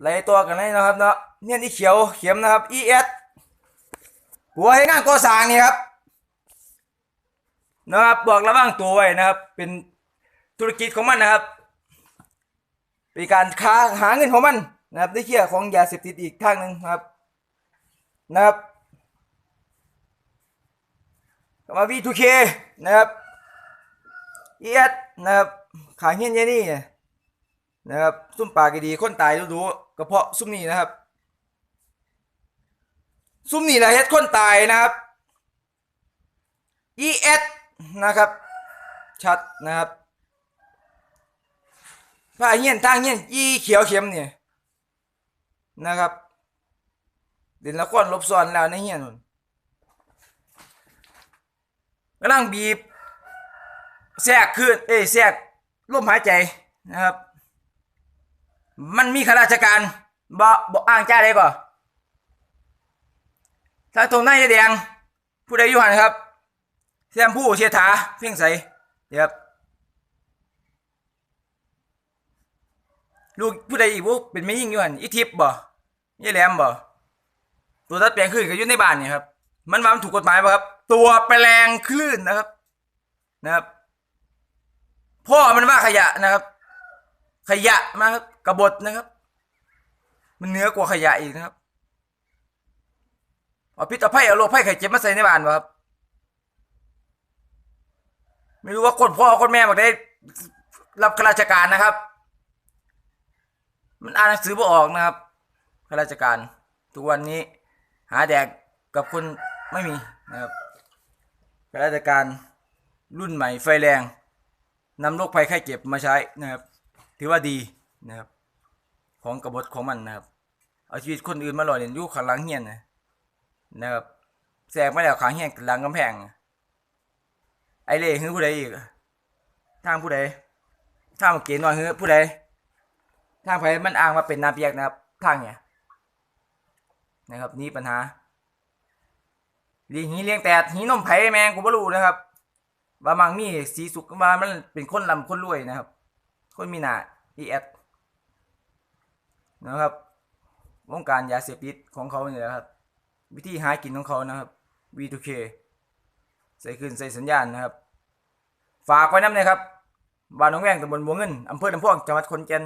ไล่ตัวกันเลยนะครับเนาะเนี่ยที่เขียวเข็มนะครับ ES หัวให้งานก่อสร้างนี่ครับนะครับบอกระวังตัวไว้นะครับ เป็นธุรกิจของมันนะครับเป็นการค้าหาเงินของมันนะครับได้เชี่ยของยาเสพติดอีกทางหนึ่งครับนะครับก็มา V2K นะครับ ES นะครับขายเฮี้ยนี่ นะครับ ซุ่มปากดีคนตายดูๆกระเพาะซุ่มนี่นะครับ ซุ่มนี่แหละเฮ็ดคนตายนะครับ ES นะครับ ชัดนะครับผ้าเงี้ยนทางเงี้ยนอีเขียวเข็มเนี่ยนะครับเด่นละครลบซ้อนแล้วในเงี้ยนนกำลังบีบแทรกขึ้นเอ้ยแทรกลมหายใจนะครับ มันมีข้าราชการบ่บ่อ้างจ้าได้ก่อนถ้าตรงหน้าแดง ผู้ใดอยู่หันครับเสียมผู้เชียถาเพียงใสเดี๋ยวครับลูกผู้ใดอีกบุเป็นไม่ยิ่งอยู่หันอีทิพย์บ่ยี่แหลมบ่ตัวตัดแปลงคลื่นก็อยู่ในบ้านนี่ครับ มันว่ามันถูกกฎหมายป่ะครับ ตัวแปลงคลื่นนะครับ นะครับ พ่อมันว่าขยะนะครับ ขยะมาครับกบฏนะครับ มันเนื้อกว่าขยะอีกนะครับเอาพิษเอาไผ่เอาโรคไผ่ไข่เจ็บมาใส่ในบ้านวะครับ ไม่รู้ว่าคนพ่อคนแม่บอกได้ รับข้าราชการนะครับ มันอ่านหนังสือบ่ออกนะครับข้าราชการทุกวันนี้ หาแดกกับคนไม่มีนะครับข้าราชการรุ่นใหม่ไฟแรงนำโรคภัยไข้เจ็บมาใช้นะครับ ถือว่าดีนะครับ ของกบฏของมันนะครับ เอาชีวิตคนอื่นมาหล่อเลียนยุคข้างหลังเฮียนนะนะครับแสกมาแล้วขางแห้งหลังกำแพง ไอเล่คือผู้ใดอีกทางผู้ใดทางเกณฑ์น้อยคือผู้ใดทางไผมันอ้างว่าเป็นนาเปียกนะครับทางเนี่ยนะครับ นี่ปัญหาเลีหีเลี้ยงแตดหีนมไผ่แมงกูบ่รู้นะครับ ว่ามังมีสีสุกว่ามันเป็นคนลำคนรวยนะครับ คนมีหน้าอีแอดนะครับ วงการยาเสพติดของเขาเนี่ยแหละครับ วิธีหากินของเขานะครับ V2K ใส่ขึ้นใส่สัญญาณนะครับ ฝากไว้น้ำเลยครับบ้านหนองแวงตำบลบัวเงินอำเภอลำพวงจังหวัดขอนแก่น